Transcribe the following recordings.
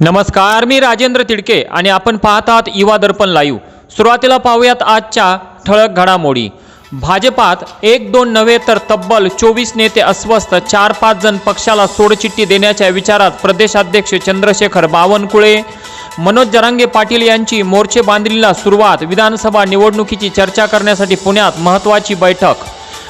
नमस्कार मी राजेंद्र तिडके आणि आपण पाहत आहात युवा दर्पण लाईव्ह. सुरुवातीला पाहूयात आजच्या ठळक घडामोडी. भाजपात एक दोन नव्हे तर तब्बल चोवीस नेते अस्वस्थ चार पाच जण पक्षाला सोडचिठ्ठी देण्याच्या विचारात प्रदेशाध्यक्ष चंद्रशेखर बावनकुळे मनोज जरांगे पाटील यांची मोर्चे बांधणीला सुरुवात विधानसभा निवडणुकीची चर्चा करण्यासाठी पुण्यात महत्त्वाची बैठक.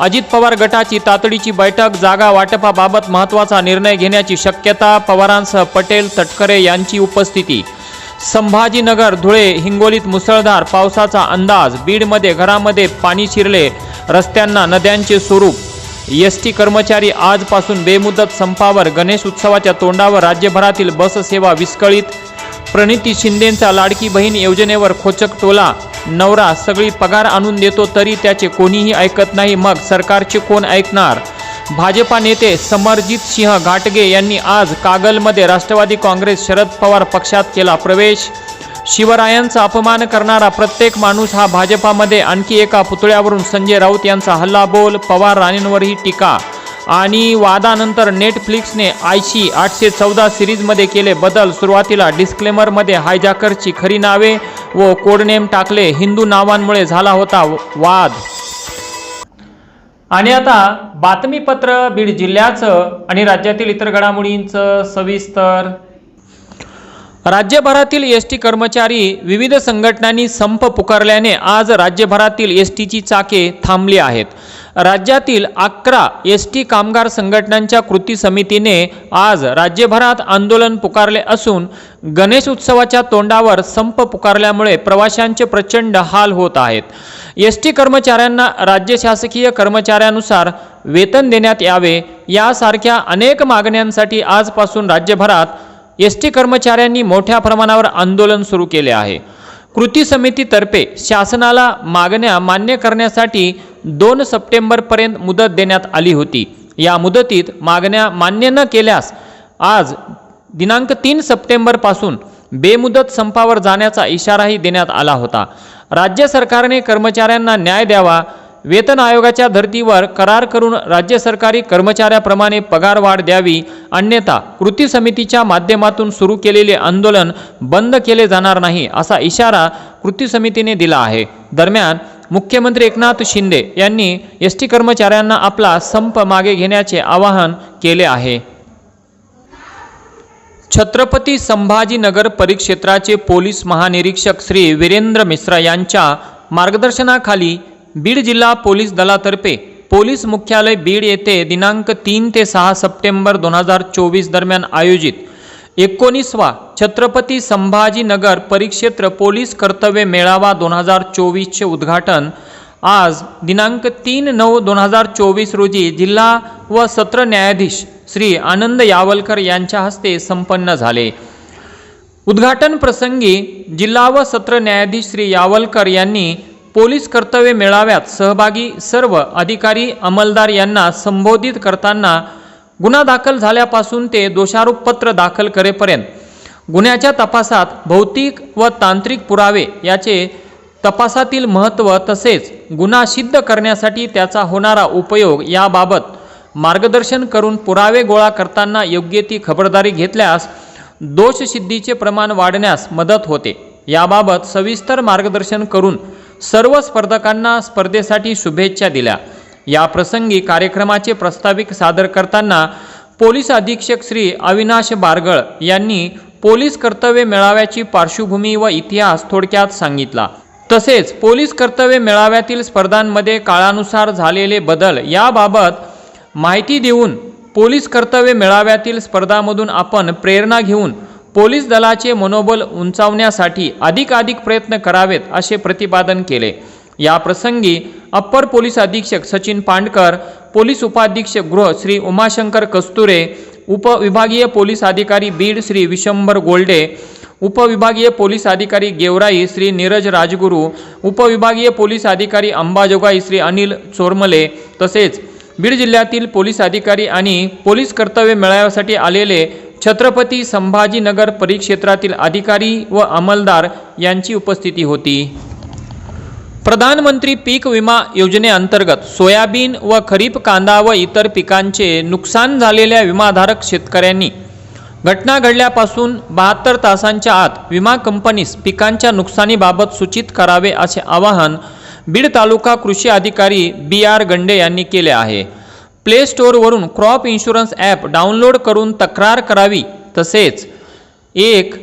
अजित पवार गटाची तातडीची बैठक जागा वाटपाबाबत महत्त्वाचा निर्णय घेण्याची शक्यता पवारांसह पटेल तटकरे यांची उपस्थिती. संभाजीनगर धुळे हिंगोलीत मुसळधार पावसाचा अंदाज बीडमध्ये घरामध्ये पाणी शिरले रस्त्यांना नद्यांचे स्वरूप. एस टी कर्मचारी आजपासून बेमुदत संपावर गणेश उत्सवाच्या तोंडावर राज्यभरातील बससेवा विस्कळीत. प्रणिती शिंदेंचा लाडकी बहीण योजनेवर खोचक टोला नवरा सगळी पगार आणून देतो तरी त्याचे कोणीही ऐकत नाही. मग सरकारचे कोण ऐकणार? भाजपा नेते समरजित सिंह घाटगे यांनी आज कागलमध्ये राष्ट्रवादी काँग्रेस शरद पवार पक्षात केला प्रवेश. शिवरायांचा अपमान करणारा प्रत्येक माणूस हा भाजपामध्ये आणखी एका पुतळ्यावरून संजय राऊत यांचा हल्लाबोल पवार राणेंवरही टीका आणि वादानंतर नेटफ्लिक्सने आयशी आठशे चौदा सिरीजमध्ये केले बदल. सुरुवातीला डिस्क्लेमरमध्ये हायजॅकरची खरी नावे व कोडनेम टाकले. हिंदू नावांमुळे झाला होता वाद. आणि आता बातमीपत्र बीड जिल्ह्याचं आणि राज्यातील इतर घडामोडींचं सविस्तर राज्यभरातील एस टी कर्मचारी विविध संघटनांनी संप पुकारल्याने आज राज्यभरातील एस टीची चाके थांबली आहेत. राज्यातील अकरा एस टी कामगार संघटनांच्या कृती समितीने आज राज्यभरात आंदोलन पुकारले असून गणेश उत्सवाच्या तोंडावर संप पुकारल्यामुळे प्रवाशांचे प्रचंड हाल होत आहेत. एस टी कर्मचाऱ्यांना राज्य शासकीय कर्मचाऱ्यानुसार वेतन देण्यात यावे यासारख्या अनेक मागण्यांसाठी आजपासून राज्यभरात एस टी कर्मचाऱ्यांनी मोठ्या प्रमाणावर आंदोलन सुरू केले आहे. कृती समितीतर्फे शासनाला मागण्या मान्य करण्यासाठी दोन सप्टेंबरपर्यंत मुदत देण्यात आली होती. या मुदतीत मागण्या मान्य न केल्यास आज दिनांक तीन सप्टेंबरपासून बेमुदत संपावर जाण्याचा इशाराही देण्यात आला होता. राज्य सरकारने कर्मचाऱ्यांना न्याय द्यावा वेतन आयोगाच्या धर्तीवर करार करून राज्य सरकारी कर्मचाऱ्याप्रमाणे पगारवाढ द्यावी अन्यथा कृती समितीच्या माध्यमातून सुरू केलेले आंदोलन बंद केले जाणार नाही असा इशारा कृती समितीने दिला आहे. दरम्यान मुख्यमंत्री एकनाथ शिंदे यांनी एस टी कर्मचाऱ्यांना आपला संप मागे घेण्याचे आवाहन केले आहे. छत्रपती संभाजीनगर परिक्षेत्राचे पोलीस महानिरीक्षक श्री वीरेंद्र मिश्रा यांच्या मार्गदर्शनाखाली बीड जिल्हा पोलीस दलातर्फे पोलीस मुख्यालय बीड येथे दिनांक तीन ते सहा सप्टेंबर दोन हजार चोवीस दरम्यान आयोजित एकोणीसवा छत्रपती संभाजीनगर परिक्षेत्र पोलीस कर्तव्य मेळावा दोन हजार चोवीसचे उद्घाटन. आज दिनांक तीन नऊ दोन हजार चोवीस रोजी जिल्हा व सत्र न्यायाधीश श्री आनंद यावलकर यांच्या हस्ते संपन्न झाले. उद्घाटन प्रसंगी जिल्हा व सत्र न्यायाधीश श्री यावलकर यांनी पोलीस कर्तव्य मेळाव्यात सहभागी सर्व अधिकारी अंमलदार यांना संबोधित करताना गुन्हा दाखल झाल्यापासून ते दोषारोपपत्र दाखल करेपर्यंत गुन्ह्याच्या तपासात भौतिक व तांत्रिक पुरावे याचे तपासातील महत्त्व तसेच गुन्हा सिद्ध करण्यासाठी त्याचा होणारा उपयोग याबाबत मार्गदर्शन करून पुरावे गोळा करताना योग्य ती खबरदारी घेतल्यास दोषसिद्धीचे प्रमाण वाढण्यास मदत होते. याबाबत सविस्तर मार्गदर्शन करून सर्व स्पर्धकांना स्पर्धेसाठी शुभेच्छा दिल्या. या प्रसंगी कार्यक्रमाचे प्रस्ताविक सादर करताना पोलीस अधीक्षक श्री अविनाश बारगळ यांनी पोलीस कर्तव्य मेळाव्याची पार्श्वभूमी व इतिहास थोडक्यात सांगितला. तसेच पोलीस कर्तव्य मेळाव्यातील स्पर्धांमध्ये काळानुसार झालेले बदल याबाबत माहिती देऊन पोलीस कर्तव्य मेळाव्यातील स्पर्धामधून आपण प्रेरणा घेऊन पोलीस दलाचे मनोबल उंचावण्यासाठी अधिकाधिक प्रयत्न करावेत असे प्रतिपादन केले. या प्रसंगी अप्पर पोलीस अधीक्षक सचिन पांडकर पोलीस उपाधीक्षक गृह श्री उमाशंकर कस्तुरे उपविभागीय पोलीस अधिकारी बीड श्री विशंभर गोल्डे उपविभागीय पोलीस अधिकारी गेवराई श्री नीरज राजगुरू उपविभागीय पोलीस अधिकारी अंबाजोगाई श्री अनिल चोरमले तसेच बीड जिल्ह्यातील पोलीस अधिकारी आणि पोलीस कर्तव्य मेळाव्यासाठी आलेले छत्रपती संभाजीनगर परिक्षेत्रातील अधिकारी व अंमलदार यांची उपस्थिती होती. प्रधानमंत्री पीक विमा योजनेअंतर्गत सोयाबीन व खरीप कांदा व इतर पिकांचे नुकसान झालेल्या विमाधारक शेतकऱ्यांनी घटना घडल्यापासून बहात्तर तासांच्या आत विमा कंपनीस पिकांच्या नुकसानीबाबत सूचित करावे असे आवाहन बीड तालुका कृषी अधिकारी बी आर गंडे यांनी केले आहे. प्ले स्टोअरवरून क्रॉप इन्शुरन्स ॲप डाउनलोड करून तक्रार करावी. तसेच एक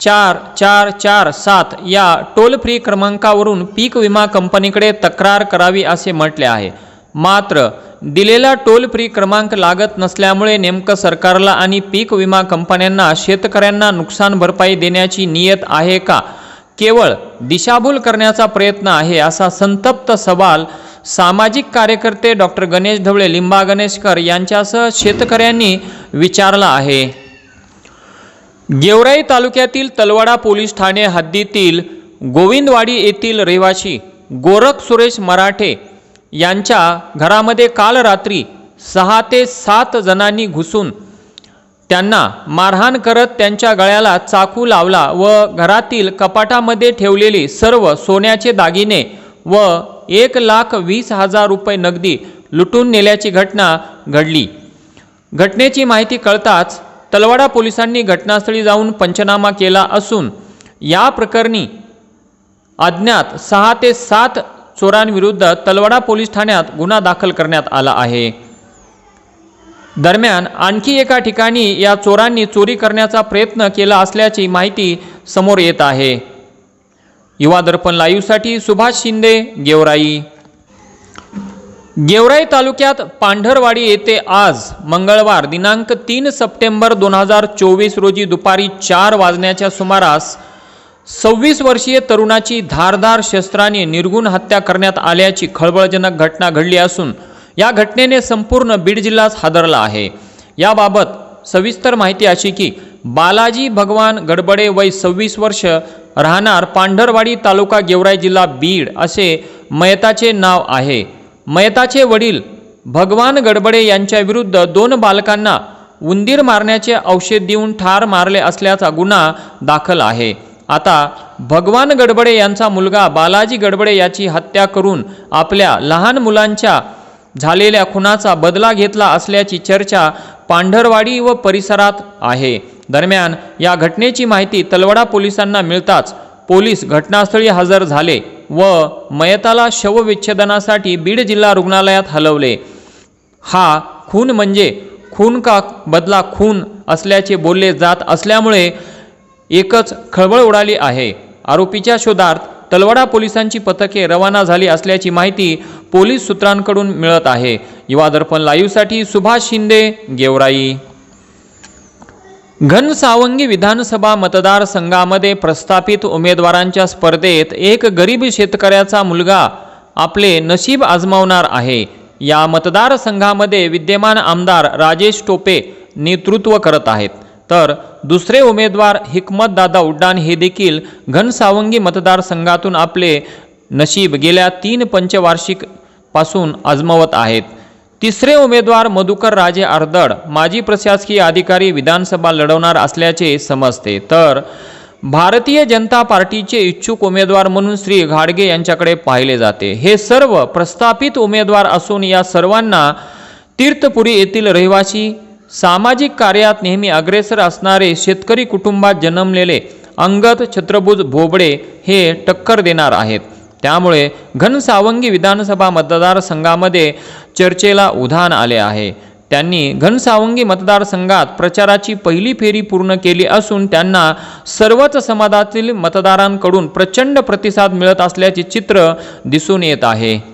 चार चार चार सात या टोल फ्री क्रमांकावरून पीक विमा कंपनीकडे तक्रार करावी असे म्हटले आहे. मात्र दिलेला टोल फ्री क्रमांक लागत नसल्यामुळे नेमकं सरकारला आणि पीक विमा कंपन्यांना शेतकऱ्यांना नुकसान भरपाई देण्याची नियत आहे का? केवळ दिशाभूल करण्याचा प्रयत्न आहे असा संतप्त सवाल सामाजिक कार्यकर्ते डॉक्टर गणेश ढवळे लिंबा गणेशकर यांच्यासह शेतकऱ्यांनी विचारला आहे. गेवराई तालुक्यातील तलवाडा पोलीस ठाणे हद्दीतील गोविंदवाडी येथील रहिवासी गोरख सुरेश मराठे यांच्या घरामध्ये काल रात्री सहा ते सात जणांनी घुसून त्यांना मारहाण करत त्यांच्या गळ्याला चाकू लावला व घरातील कपाटामध्ये ठेवलेली सर्व सोन्याचे दागिने व एक लाख वीस हजार रुपये नगदी लुटून नेल्याची घटना घडली. घटनेची माहिती कळताच तलवाडा पोलिसांनी घटनास्थळी जाऊन पंचनामा केला असून या प्रकरणी अज्ञात सहा ते सात चोरांविरुद्ध तलवाडा पोलीस ठाण्यात गुन्हा दाखल करण्यात आला आहे. दरम्यान आणखी एका ठिकाणी या चोरांनी चोरी करण्याचा प्रयत्न केला असल्याची माहिती समोर येत आहे. युवा दर्पण लाईव्हसाठी सुभाष शिंदे गेवराई. गेवराई तालुक्यात पांढरवाडी येथे आज मंगळवार दिनांक तीन सप्टेंबर दोन हजार चोवीस रोजी दुपारी चार वाजण्याच्या सुमारास सव्वीस वर्षीय तरुणाची धारधार शस्त्राने निर्गुण हत्या करण्यात आल्याची खळबळजनक घटना घडली असून या घटनेने संपूर्ण बीड जिल्हाच हादरला आहे. याबाबत सविस्तर माहिती अशी की बालाजी भगवान गडबडे वय सव्वीस वर्ष राहणार पांढरवाडी तालुका गेवराई जिल्हा बीड असे मयताचे नाव आहे. मयताचे वडील भगवान गडबडे यांच्याविरुद्ध दोन बालकांना उंदीर मारण्याचे औषध देऊन ठार मारले असल्याचा गुन्हा दाखल आहे. आता भगवान गडबडे यांचा मुलगा बालाजी गडबडे याची हत्या करून आपल्या लहान मुलांच्या झालेल्या खुनाचा बदला घेतला असल्याची चर्चा पांढरवाडी व परिसरात आहे. दरम्यान या घटनेची माहिती तलवडा पोलिसांना मिळताच पोलीस घटनास्थळी हजर झाले व मयताला शवविच्छेदनासाठी बीड जिल्हा रुग्णालयात हलवले. हा खून म्हणजे खून का बदला खून असल्याचे बोलले जात असल्यामुळे एकच खळबळ उडाली आहे. आरोपीच्या शोधार्थ तलवाडा पोलिसांची पथके रवाना झाली असल्याची माहिती पोलीस सूत्रांकडून मिळत आहे. युवा दर्पण लाईव्हसाठी सुभाष शिंदे गेवराई. घनसावंगी विधानसभा मतदारसंघामध्ये प्रस्थापित उमेदवारांच्या स्पर्धेत एक गरीब शेतकऱ्याचा मुलगा आपले नशीब आजमावणार आहे. या मतदारसंघामध्ये विद्यमान आमदार राजेश टोपे नेतृत्व करत आहेत. तर दुसरे उमेदवार हिकमत दादा उड्डाण हे देखील घनसावंगी मतदारसंघातून आपले नशीब गेल्या तीन पंचवार्षिकपासून आजमावत आहेत. तिसरे उमेदवार मधुकर राजे अर्दड माजी प्रशासकीय अधिकारी विधानसभा लढवणार असल्याचे समजते. तर भारतीय जनता पार्टीचे इच्छुक उमेदवार म्हणून श्री घाडगे यांच्याकडे पाहिले जाते. हे सर्व प्रस्थापित उमेदवार असून या सर्वांना तीर्थपुरी येथील रहिवासी सामाजिक कार्यात नेहमी अग्रेसर असणारे शेतकरी कुटुंबात जन्मलेले अंगद छत्रभुज भोबडे हे टक्कर देणार आहेत. त्यामुळे घनसावंगी विधानसभा मतदारसंघामध्ये चर्चेला उधाण आले आहे. त्यांनी घनसावंगी मतदारसंघात प्रचाराची पहिली फेरी पूर्ण केली असून त्यांना सर्वच समाजातील मतदारांकडून प्रचंड प्रतिसाद मिळत असल्याचे चित्र दिसून येत आहे.